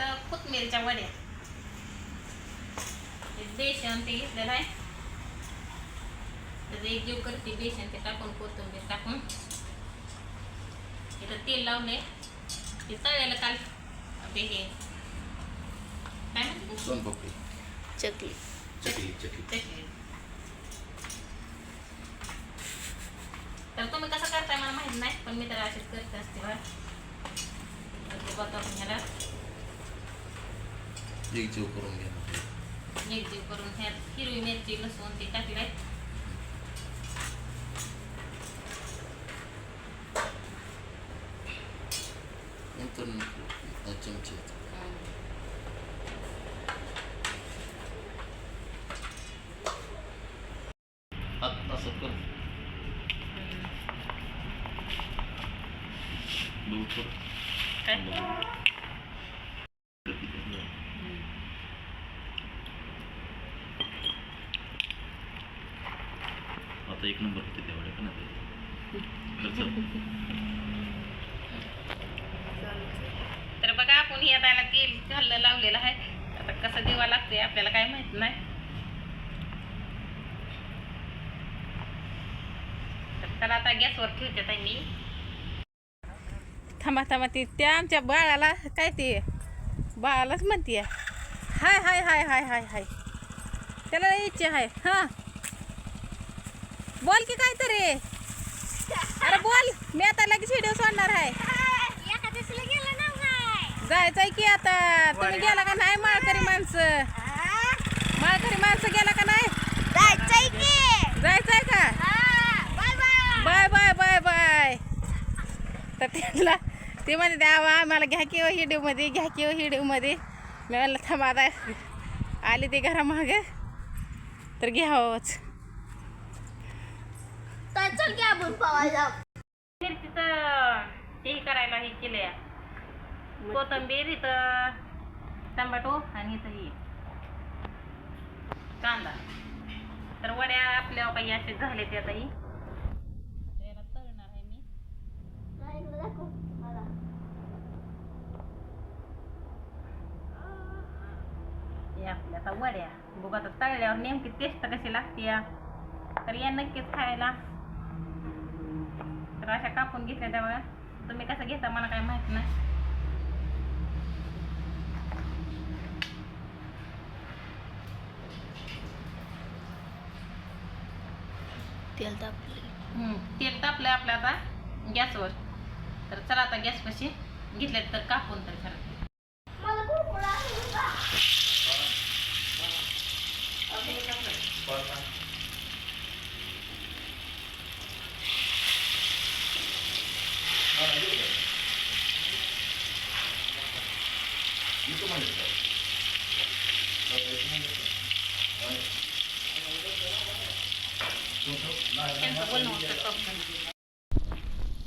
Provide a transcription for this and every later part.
तर कोथमिरच्या वड्या. हे बेसन ते घेतलेलं आहे. त्याचं एक जीव करते बेसन ते टाकून कोथिंबीर टाकून. इथं तेल लावले ते तळलेलं काल ते हे. काय म्हणते? सोनपापडी चकली. चकली चकली. चटणी. तर तुम्ही कसं करताय मला माहीत नाही पण मी तर अशीच करते असते बा बघा ह्याला एक जीव करून घ्या एकजीव करून ह्यात हिरवी मिरची लसूण ते टाकले नंतर चमचे हात असं कर दूर कर काय आता एक नंबर होते तेवढे का नाही तर बघा आपण या त्याला तेल घाललं लावलेलं आहे. आता कसं दिवा लागतोय आपल्याला काय माहीत नाही. तर त्याला आता गॅसवर ठेवते ताई मी. थांबा थांबा ती त्या आमच्या बाळाला काय ते? बाळालाच म्हणते हाय हाय हाय हाय हाय हाय. त्याला इच्छा आहे. हां. बोल की काहीतरी. अरे बोल मी आता लगेच व्हिडिओ सोडणार आहे. जायचंय की आता? तुम्ही गेला का नाही माळकरी माणसं? माळकरी माणसं गेला का नाही? जायचंय का? Bye bye bye bye. तर त्यांना ते म्हणते द्यावा आम्हाला घ्या किंवा हिडीवमध्ये घ्या किंवा हिडीवमध्ये मी म्हणलं थांबा आली ते घरामागे. तर घ्यावंच तिथं हे करायला हे केलंय. कोथंबीर इथं टमाटो आणि इथं ही. कांदा. तर वड्या आपल्या काही असे झाले ते आता ही तर याला तळणार आहे मी. हे आपल्या आता वड्या. बघू आता तळल्यावर नेमकी टेस्ट कशी लागते या तर या नक्कीच खायला. तर अशा कापून घेतल्या त्या बघा तुम्ही कसं घेता मला काय माहीत नाही. तेल तापले तेल तापलं आपलं आता गॅसवर. तर चला आता गॅस कशी घेतले तर कापून तर चला त्यांचं बोलणं होतं कप.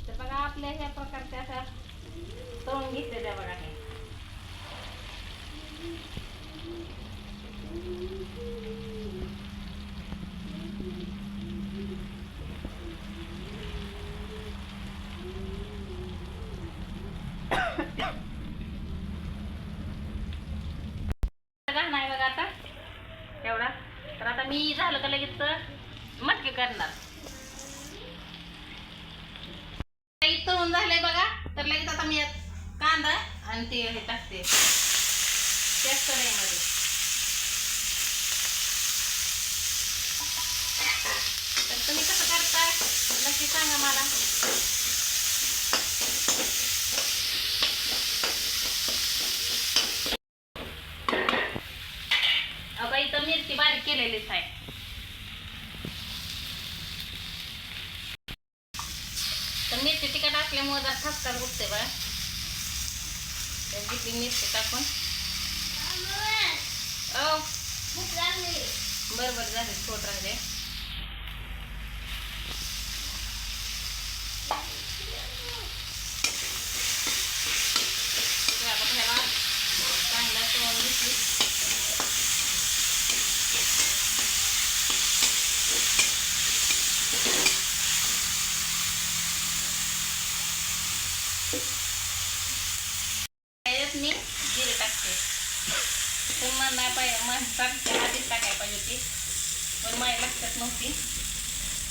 तर बघा आपल्या ह्या प्रकारच्या अशा तळून घेतले त्या बघा हे. नाही बघा आता. एवढा. तर आता मी झालं का लगेच मटके करणार. काही तळून झालंय बघा. तर लगेच आता मी यात कांदा आणि ते हे टाकते. त्याच कढईमध्ये तर तुम्ही कसं करताय? नक्की सांगा मला अगं इथं मिरची बारीक केलेलीच आहे तर असल्यामुळे जरा ठसका उठते तर घेतली मिरची टाकून. ओ बरं बरं झाले छोट राहिले तर आता ह्याला चांगला तळून घेतली त्याच्यात मी जिरे टाकते नव्हती.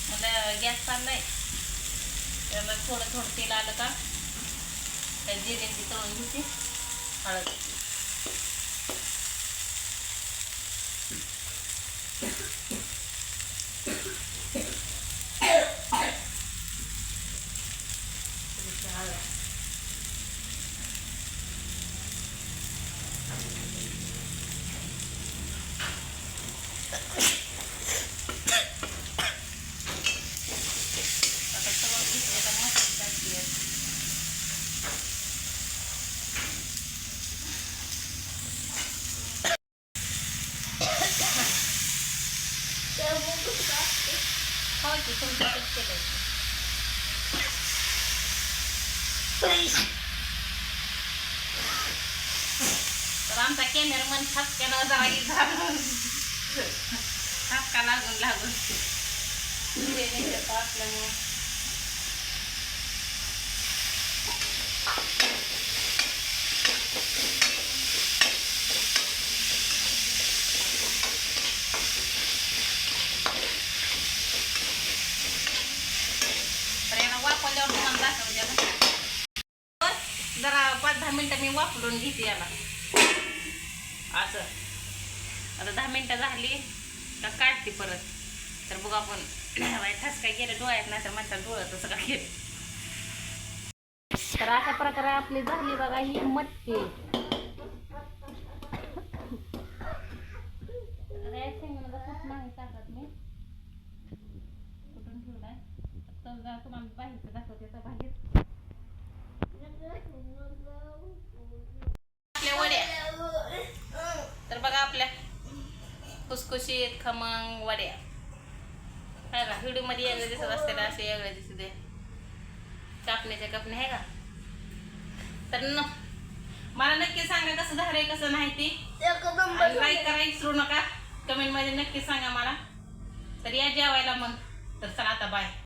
मला गॅस चाललाय. त्यामुळे थोडं थोडं तेल आलं का? त्या जिऱ्यांची तळून घेते. हळद थोडीशी हळद आता सगळं घेतलं का मसाला टाकते तुमच्याकडे केलं तर आमचा कॅमेरामन ठपक्यानं जरा झालं ठपका लागून लागून. असल्यामुळं तर याला वापरल्यावर तुम्हाला दाखवते आता. जरा पाच दहा मिनिटं मी वापरून घेते याला. असं. आता दहा मिनिटं झाली का काढते परत. तर बघू आपण ठस काय गेलं डोळ्यात नाही तर म्हणतात डोळं तसं का गेलं तर अशा प्रकारे आपली झाली बघा ही मटकी. आता या शेंगदाण्याचा कूट नाही टाकत मी. कुठून ठेवलाय? तर जरा तुम्हाला बाहेरचं दाखवते तर बाहेर आपल्या वड्या तर बघा आपल्या खुसखुशीत खमंग वड्या. काय का? व्हिडिओमध्ये वेगळे दिसत असते असे वेगळे दिसत आहे कापण्याच्या कापण्या आहे का? तर न मला नक्की सांगा कसं झालंय कसं नाही ते. लाईक करा विसरू नका. कमेंटमध्ये नक्की सांगा मला. तर या जेवायला मग. तर चला आता बाय